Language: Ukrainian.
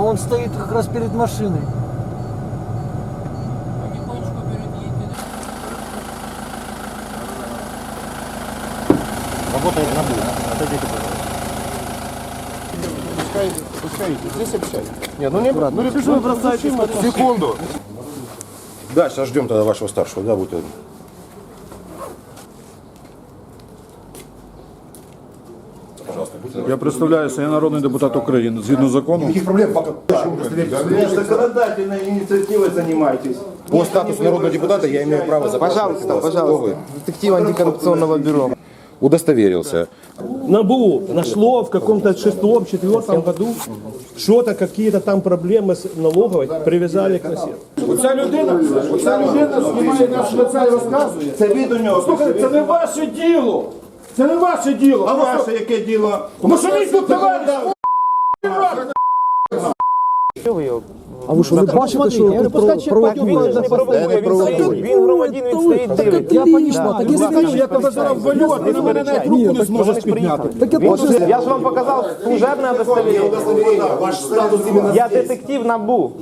он стоит как раз перед машиной. Работает на бу. Отойдите, пожалуйста. Пускай, пускай, здесь общайтесь. Нет, ну не брат, ну вы бросаете Секунду. Да, сейчас ждем тогда вашего старшего, да, будет. Я представляюся, я народний депутат України згідно закону. Никаких проблем, пока Законодательной инициативой занимайтесь. по статусу народного депутата я имею право запрашивать Пожалуйста, вас, пожалуйста. вы. Детектив антикоррупционного бюро. Удостоверился. НАБУ нашло в каком-то шестом, четвертом году что-то, какие-то там проблемы с налоговой, привязали к носі. Оця людина, оця людина знімає наш лице і розказує. Це від у нього. Слухайте, це не ваше діло. Це не ваше діло. А ваше яке діло? Тому що тут товариш. А ви що, не бачите, що тут провокує? Він громадянин, він стоїть дивиться. Я понимаю, так я скажу, Я тебе зараз валю, а ти на мене навіть руку не зможеш підняти. Так я ж вам показав служебне удостоверення. Ваш статус именно Я детектив НАБУ.